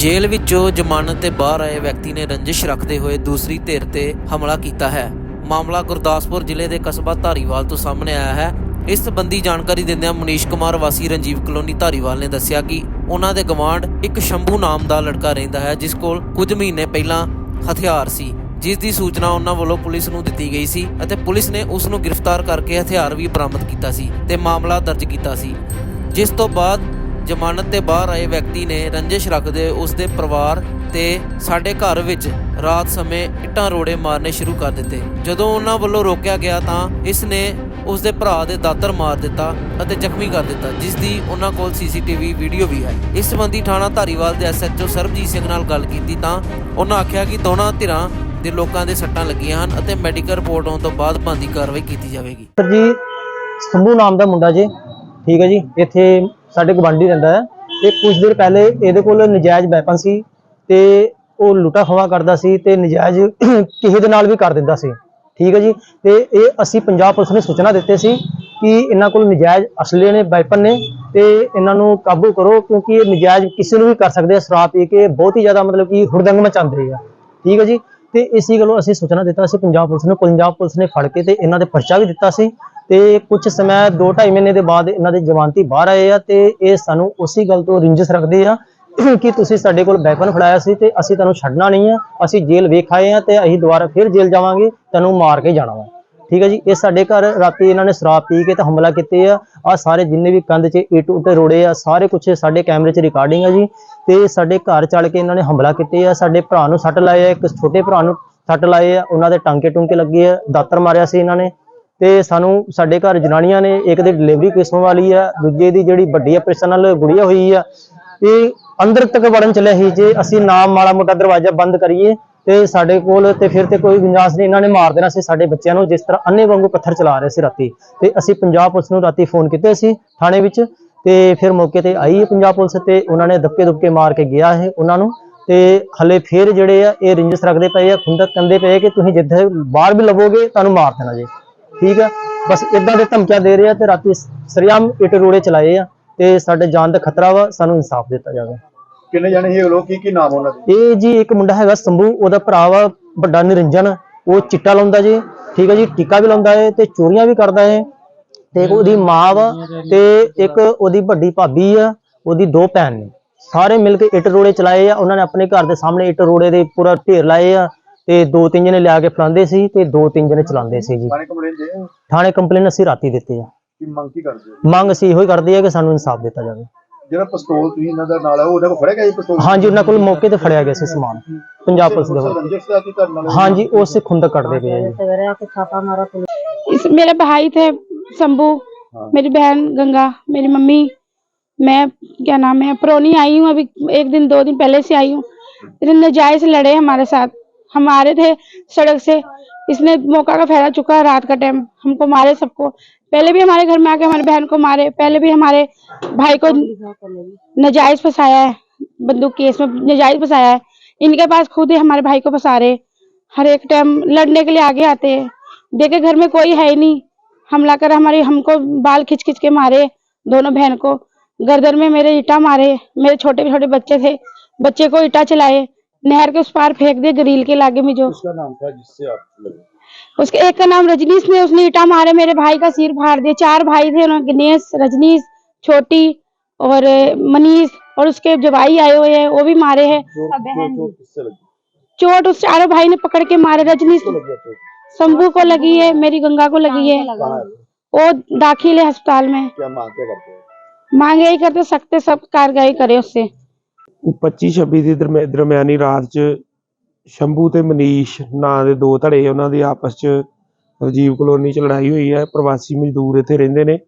ਜੇਲ੍ਹ ਵਿੱਚੋਂ ਜ਼ਮਾਨਤ ਤੇ ਬਾਹਰ ਆਏ ਵਿਅਕਤੀ ਨੇ ਰੰਜਿਸ਼ ਰੱਖਦੇ ਹੋਏ ਦੂਸਰੀ ਧਿਰ ਤੇ ਹਮਲਾ ਕੀਤਾ ਹੈ। ਮਾਮਲਾ ਗੁਰਦਾਸਪੁਰ ਜ਼ਿਲ੍ਹੇ ਦੇ ਕਸਬਾ ਧਾਰੀਵਾਲ ਤੋਂ ਸਾਹਮਣੇ ਆਇਆ ਹੈ। ਇਸ ਸੰਬੰਧੀ ਜਾਣਕਾਰੀ ਦਿੰਦਿਆਂ ਮਨੀਸ਼ ਕੁਮਾਰ ਵਾਸੀ ਰਣਜੀਵ ਕਲੋਨੀ ਧਾਰੀਵਾਲ ਨੇ ਦੱਸਿਆ ਕਿ ਉਹਨਾਂ ਦੇ ਗਵਾਂਢ ਇੱਕ ਸ਼ੰਭੂ ਨਾਮ ਦਾ ਲੜਕਾ ਰਹਿੰਦਾ ਹੈ, ਜਿਸ ਕੋਲ ਕੁਝ ਮਹੀਨੇ ਪਹਿਲਾਂ ਹਥਿਆਰ ਸੀ। ਜਿਸ ਦੀ ਸੂਚਨਾ ਉਹਨਾਂ ਵੱਲੋਂ ਪੁਲਿਸ ਨੂੰ ਦਿੱਤੀ ਗਈ ਸੀ ਅਤੇ ਪੁਲਿਸ ਨੇ ਉਸ ਨੂੰ ਗ੍ਰਿਫਤਾਰ ਕਰਕੇ ਹਥਿਆਰ ਵੀ ਬਰਾਮਦ ਕੀਤਾ ਸੀ ਤੇ ਮਾਮਲਾ ਦਰਜ ਕੀਤਾ ਸੀ। ਜਿਸ ਤੋਂ ਬਾਅਦ ਜ਼ਮਾਨਤ ਤੇ ਬਾਹਰ ਆਏ ਵਿਅਕਤੀ ਨੇ ਰੰਜਿਸ਼ ਰੱਖਦੇ ਉਸ ਦੇ ਪਰਿਵਾਰ ਤੇ ਸਾਡੇ ਘਰ ਵਿੱਚ ਰਾਤ ਸਮੇਂ ਇੱਟਾਂ ਰੋੜੇ ਮਾਰਨੇ ਸ਼ੁਰੂ ਕਰ ਦਿੱਤੇ। ਜਦੋਂ ਉਹਨਾਂ ਵੱਲੋਂ ਰੋਕਿਆ ਗਿਆ ਤਾਂ ਇਸ ਨੇ ਉਸ ਦੇ ਭਰਾ ਦੇ ਦਾਤਰ ਮਾਰ ਦਿੱਤਾ ਅਤੇ ਜ਼ਖਮੀ ਕਰ ਦਿੱਤਾ ਜਿਸ ਦੀ ਉਹਨਾਂ ਕੋਲ ਸੀਸੀਟੀਵੀ ਵੀਡੀਓ ਵੀ ਹੈ ਇਸ ਸੰਬੰਧੀ ਥਾਣਾ ਧਾਰੀਵਾਲ ਦੇ ਐਸਐਚਓ ਸਰਬਜੀਤ ਸਿੰਘ ਨਾਲ ਗੱਲ ਕੀਤੀ ਤਾਂ ਉਹਨਾਂ ਆਖਿਆ ਕਿ ਦੋਨਾਂ ਧਿਰਾਂ ਦੇ ਲੋਕਾਂ ਦੇ ਸੱਟਾਂ ਲੱਗੀਆਂ ਹਨ ਅਤੇ ਮੈਡੀਕਲ ਰਿਪੋਰਟ ਆਉਣ ਤੋਂ ਬਾਅਦ ਬਣਦੀ ਕਾਰਵਾਈ ਕੀਤੀ ਜਾਵੇਗੀ। ਸਰ ਜੀ ਸੰਭੂ ਨਾਮ ਦਾ ਮੁੰਡਾ ਜੀ, ਠੀਕ ਹੈ ਜੀ, ਇੱਥੇ ਸਾਡੇ ਗਵਾਂਢੀ ਰਹਿੰਦਾ ਹੈ ਤੇ ਕੁਝ ਦਿਨ ਪਹਿਲੇ ਇਹਦੇ ਕੋਲ ਨਜਾਇਜ਼ ਵੈਪਨ ਸੀ ਤੇ ਉਹ ਲੁੱਟਾ ਖਵਾ ਕਰਦਾ ਸੀ ਤੇ ਨਜਾਇਜ਼ ਕਿਸੇ ਦੇ ਨਾਲ ਵੀ ਕਰ ਦਿੰਦਾ ਸੀ। ਠੀਕ ਹੈ ਜੀ? ਤੇ ਇਹ ਅਸੀਂ ਪੰਜਾਬ ਪੁਲਿਸ ਨੂੰ ਸੂਚਨਾ ਦਿੱਤੇ ਸੀ ਕਿ ਇਹਨਾਂ ਕੋਲ ਨਜਾਇਜ਼ ਅਸਲੇ ਨੇ, ਵੈਪਨ ਨੇ ਤੇ ਇਹਨਾਂ ਨੂੰ ਕਾਬੂ ਕਰੋ ਕਿਉਂਕਿ ਇਹ ਨਜਾਇਜ਼ ਕਿਸੇ ਨੂੰ ਵੀ ਕਰ ਸਕਦੇ ਆ। ਸ਼ਰਾਬ ਪੀ ਕੇ ਬਹੁਤ ਹੀ ਜ਼ਿਆਦਾ ਮਤਲਬ ਕਿ ਹੁੜਦੰਗ ਮਚਾਉਂਦੇ ਆ। ਠੀਕ ਹੈ ਜੀ? ਤੇ ਇਸੀ ਗੱਲੋਂ ਅਸੀਂ ਸੂਚਨਾ ਦਿੱਤਾ ਸੀ, ਪੰਜਾਬ ਪੁਲਿਸ ਨੂੰ। ਪੰਜਾਬ ਪੁਲਿਸ ਨੇ ਫੜ ਕੇ ਤੇ ਇਹਨਾਂ ਦੇ ਪਰਚਾ ਵੀ ਦਿੱਤਾ ਸੀ ਤੇ ਕੁਝ ਸਮਾਂ 2.5 ਮਹੀਨੇ ਦੇ ਬਾਅਦ ਇਹਨਾਂ ਦੇ ਜ਼ਮਾਨਤੀ ਬਾਹਰ ਆਏ ਆ ਤੇ ਇਹ ਸਾਨੂੰ ਉਸੇ ਗੱਲ ਤੋਂ ਰਿੰਜਸ ਰੱਖਦੇ ਆ ਕਿ ਤੁਸੀਂ ਸਾਡੇ ਕੋਲ ਵੈਪਨ ਫੜਾਇਆ ਸੀ ਤੇ ਅਸੀਂ ਤੁਹਾਨੂੰ ਛੱਡਣਾ ਨਹੀਂ ਆ, ਅਸੀਂ ਜੇਲ੍ਹ ਵੇਖ ਆਏ ਆ ਤੇ ਅਸੀਂ ਦੁਬਾਰਾ ਫਿਰ ਜੇਲ੍ਹ ਜਾਵਾਂਗੇ, ਤੁਹਾਨੂੰ ਮਾਰ ਕੇ ਜਾਣਾ ਵਾ। ਠੀਕ ਹੈ ਜੀ? ਇਹ ਸਾਡੇ ਘਰ ਰਾਤੀ ਇਹਨਾਂ ਨੇ ਸ਼ਰਾਬ ਪੀ ਕੇ ਤੇ ਹਮਲਾ ਕੀਤੇ ਆ। ਆ ਸਾਰੇ ਜਿੰਨੇ ਵੀ ਕੰਧ 'ਚ ਇੱਟ ਉੱਟ ਰੋੜੇ ਆ, ਸਾਰੇ ਕੁਝ ਸਾਡੇ ਕੈਮਰੇ 'ਚ ਰਿਕਾਰਡਿੰਗ ਆ ਜੀ। ਤੇ ਸਾਡੇ ਘਰ ਚੜ ਕੇ ਇਹਨਾਂ ਨੇ ਹਮਲਾ ਕੀਤੇ ਆ। ਸਾਡੇ ਭਰਾ ਨੂੰ ਸੱਟ ਲਾਏ ਆ ਇੱਕ ਛੋਟੇ ਭਰਾ ਨੂੰ ਸੱਟ ਲਾਏ ਆ। ਉਹਨਾਂ ਦੇ ਟਾਂਕੇ ਟੁੰਕੇ ਲੱਗੇ ਆ, ਦਾਤਰ ਮਾਰਿਆ ਸੀ ਇਹਨਾਂ ਨੇ। ਤੇ ਸਾਨੂੰ ਸਾਡੇ ਘਰ ਜਨਾਨੀਆਂ ਨੇ ਇੱਕ ਦੀ ਡਿਲੀਵਰੀ ਕਿਸਮ ਵਾਲੀ ਆ, ਦੂਜੇ ਦੀ ਜਿਹੜੀ ਵੱਡੀ ਆਪਰੇਸ਼ਨ ਨਾਲ ਗੁੜੀਆ ਹੋਈ ਆ। ਇਹ ਅੰਦਰ ਤੱਕ ਵੜਨ ਚੱਲਿਆ ਸੀ ਜੇ ਅਸੀਂ ਨਾਮ ਮਾੜਾ ਮੋਟਾ ਦਰਵਾਜ਼ਾ ਬੰਦ ਕਰੀਏ ਤੇ ਸਾਡੇ ਕੋਲ ਤੇ ਫਿਰ ਤੇ ਕੋਈ ਗੁੰਜਾਇਸ਼ ਨਹੀਂ, ਇਹਨਾਂ ਨੇ ਮਾਰ ਦੇਣਾ ਸੀ ਸਾਡੇ ਬੱਚਿਆਂ ਨੂੰ, ਜਿਸ ਤਰ੍ਹਾਂ ਅੰਨੇ ਵਾਂਗੂ ਪੱਥਰ ਚਲਾ ਰਹੇ ਸੀ ਰਾਤੀ। ਤੇ ਅਸੀਂ ਪੰਜਾਬ ਪੁਲਿਸ ਨੂੰ ਰਾਤੀ ਫੋਨ ਕੀਤੇ ਸੀ ਥਾਣੇ ਵਿੱਚ, ਤੇ ਫਿਰ ਮੌਕੇ ਤੇ ਆਈ ਹੈ ਪੰਜਾਬ ਪੁਲਿਸ ਤੇ ਉਹਨਾਂ ਨੇ ਧੱਕੇ ਧੁੱਕੇ ਮਾਰ ਕੇ ਗਿਆ ਹੈ ਉਹਨਾਂ ਨੂੰ। ਤੇ ਹਲੇ ਫਿਰ ਜਿਹੜੇ ਆ, ਇਹ ਰਿੰਜਸ ਰੱਖਦੇ ਪਏ ਆ, ਖੁੰਦਕ ਕੰਦੇ ਪਏ ਕਿ ਤੁਸੀਂ ਜਿੱਥੇ ਬਾਹਰ ਵੀ ਲਵੋਗੇ, ਤੁਹਾਨੂੰ ਮਾਰ ਦੇਣਾ ਜੀ। ਠੀਕ ਆ? ਬਸ ਇਦਾਂ ਦੇ ਧਮਕੀਆਂ ਦੇ ਰਹੇ ਆ ਤੇ ਰਾਤੀ ਸਰਿਆਮ ਇੱਟ ਰੋੜੇ ਚਲਾਏ ਆ ਤੇ ਸਾਡੇ ਜਾਨ ਦਾ ਖਤਰਾ ਵਾ, ਸਾਨੂੰ ਇਨਸਾਫ ਦਿੱਤਾ ਜਾਵੇ। ਕਿੰਨੇ ਜਣੇ ਸੀ ਉਹ ਲੋਕ? ਕੀ ਕੀ ਨਾਮ ਉਹਨਾਂ ਦੇ? ਇਹ ਜੀ ਇੱਕ ਮੁੰਡਾ ਹੈਗਾ ਸੰਭੂ ਉਹਦਾ ਭਰਾ ਵਾ ਵੱਡਾ ਨਿਰੰਜਨ। ਉਹ ਚਿੱਟਾ ਲਾਉਂਦਾ ਜੀ ਠੀਕ ਹੈ ਜੀ ਟਿੱਕਾ ਵੀ ਲਾਉਂਦਾ ਹੈ ਤੇ ਚੋਰੀਆਂ ਵੀ ਕਰਦਾ ਹੈ ਤੇ ਉਹਦੀ ਮਾਂ ਵਾ ਤੇ ਇੱਕ ਉਹਦੀ ਵੱਡੀ ਭਾਬੀ ਆ ਉਹਦੀ ਦੋ ਭੈਣ ਨੇ। ਸਾਰੇ ਮਿਲ ਕੇ ਇੱਟ ਰੋੜੇ ਚਲਾਏ ਆ ਉਹਨਾਂ ਨੇ ਆਪਣੇ ਘਰ ਦੇ ਸਾਹਮਣੇ ਇੱਟ ਰੋੜੇ ਦੇ ਪੂਰਾ ਢੇਰ ਲਾਏ ਆ ਤੇ ਦੋ ਤਿੰਨ ਜਣੇ ਲਿਆ ਕੇ ਫਲਾਉਂਦੇ ਸੀ ਤੇ ਦੋ ਤਿੰਨ ਜਣੇ ਚਲਾਉਂਦੇ ਸੀ ਜੀ। ਥਾਣੇ ਕੰਪਲੇਂਟ ਦੇ ਥਾਣੇ ਕੰਪਲੇਨ ਅਸੀਂ ਰਾਤੀ ਦਿੱਤੀ ਆ। ਕੀ ਮੰਗ ਕੀ ਕਰਦੇ ਹੋ? ਮੰਗ ਅਸੀਂ ਇਹੋ ਹੀ ਕਰਦੇ ਆ ਕਿ ਸਾਨੂੰ ਇਨਸਾਫ ਦਿੱਤਾ ਜਾਵੇ। ਜਿਹੜਾ ਪਿਸਤੌਲ ਤੁਸੀਂ ਇਹਨਾਂ ਦਾ ਨਾਲ ਹੈ ਉਹ ਉਹਨਾਂ ਕੋਲ ਫੜਿਆ ਗਿਆ ਜੀ ਪਿਸਤੌਲ ਹਾਂਜੀ ਉਹਨਾਂ ਕੋਲ ਮੌਕੇ ਤੇ ਫੜਿਆ ਗਿਆ ਸੀ ਸਮਾਨ ਪੰਜਾਬ ਪੁਲਿਸ ਦੇ ਵੱਲੋਂ ਰੰਜਿਸ਼ ਦਾ ਕੀ ਕਰਨ ਵਾਲੇ ਹਾਂਜੀ ਉਸ ਖੁੰਦਕ ਕੱਢਦੇ ਪਏ ਆ ਜੀ इस मेरे भाई थे शंभू मेरी बहन गंगा मेरी मम्मी मैं क्या नाम है प्रोनी आई हूँ अभी एक दिन दो दिन पहले से आई हूँ इतने नजायज लड़े हमारे साथ हम आ रहे थे सड़क से इसने मौका का फायदा चुका रात का टाइम हमको मारे सबको पहले भी हमारे घर में आके हमारी बहन को मारे, पहले भी हमारे भाई को नजायज फंसाया है, बंदूक केस में नजायज फंसाया है। इनके पास खुद ही हमारे भाई को फंसा रहे, हर एक टाइम लड़ने के लिए आगे आते हैं। देखे घर में कोई है ही नहीं, हमला कर हमारे, हमको बाल खींच खींच के मारे दोनों बहन को। गर्दन में मेरे ईटा मारे, मेरे छोटे छोटे बच्चे थे, बच्चे को ईटा चलाए, नहर के उस पार फेंक दिए, ग्रिल के लागे में जो। उसका नाम था जिससे आप लगे उसके एक का नाम रजनीश ने उसने ईटा मारे मेरे भाई का सिर फाड़ दिया। चार भाई थे गणेश रजनीश छोटी और मनीष और उसके जो भाई आए हुए हैं वो भी मारे हैं। चोट उस चारों भाई ने पकड़ के मारे। रजनीश शंभू को लगी है मेरी गंगा को लगी है। वो दाखिल है अस्पताल में। मांग ही? करते सकते सब कार्रवाई करे उससे। पच्चीस छब्बीस दरमियानी रात च ਸ਼ੰਭੂ ਤੇ ਮਨੀਸ਼ ਨਾਂ ਦੇ ਦੋ ਧੜੇ ਉਹਨਾਂ ਦੀ ਆਪਸ 'ਚ ਰਾਜੀਵ ਕਲੋਨੀ 'ਚ ਲੜਾਈ ਹੋਈ ਹੈ, ਪ੍ਰਵਾਸੀ ਮਜ਼ਦੂਰ ਇੱਥੇ ਰਹਿੰਦੇ ਨੇ।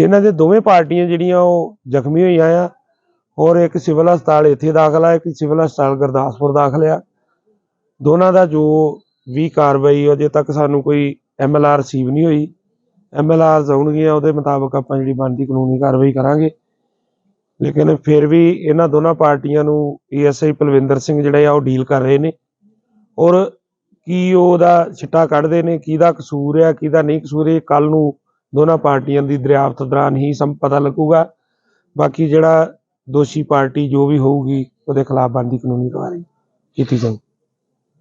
ਇਹਨਾਂ ਦੇ ਦੋਵੇਂ ਪਾਰਟੀਆਂ ਜਿਹੜੀਆਂ ਉਹ ਜ਼ਖਮੀ ਹੋਈਆਂ ਆ ਔਰ ਇੱਕ ਸਿਵਲ ਹਸਪਤਾਲ ਇੱਥੇ ਦਾਖਲ ਆ, ਇੱਕ ਸਿਵਲ ਹਸਪਤਾਲ ਗੁਰਦਾਸਪੁਰ ਦਾਖਲ ਆ। ਦੋਨਾਂ ਦਾ ਜੋ ਵੀ ਕਾਰਵਾਈ ਅਜੇ ਤੱਕ ਸਾਨੂੰ ਕੋਈ ਐਮਐਲਆਰ ਰਿਸੀਵ ਨਹੀਂ ਹੋਈ। ਐਮਐਲਆਰ ਆਉਣਗੀਆਂ, ਉਹਦੇ ਮੁਤਾਬਕ ਆਪਾਂ ਜਿਹੜੀ ਬਣਦੀ ਕਾਨੂੰਨੀ ਕਾਰਵਾਈ ਕਰਾਂਗੇ। ਲੇਕਿਨ ਫਿਰ ਵੀ ਇਹਨਾਂ ਦੋਨਾਂ ਪਾਰਟੀਆਂ ਨੂੰ ਏਐਸਆਈ ਪਲਵਿੰਦਰ ਸਿੰਘ ਜਿਹੜੇ ਆ ਉਹ ਡੀਲ ਕਰ ਰਹੇ ਨੇ। ਔਰ ਕੀ ਉਹਦਾ ਛਿੱਟਾ ਕੱਢਦੇ ਨੇ, ਕਿਹਦਾ ਕਸੂਰ ਆ, ਕਿਹਦਾ ਨਹੀਂ ਕਸੂਰ, ਇਹ ਕੱਲ ਨੂੰ ਦੋਨਾਂ ਪਾਰਟੀਆਂ ਦੀ ਦਰਿਆਫਤ ਦੌਰਾਨ ਹੀ ਸਮ, ਪਤਾ ਲੱਗੂਗਾ। ਬਾਕੀ ਜਿਹੜਾ ਦੋਸ਼ੀ ਪਾਰਟੀ ਜੋ ਵੀ ਹੋਊਗੀ, ਉਹਦੇ ਖਿਲਾਫ ਬਣਦੀ ਕਾਨੂੰਨੀ ਕਾਰਵਾਈ ਕੀਤੀ ਜਾਊਗੀ।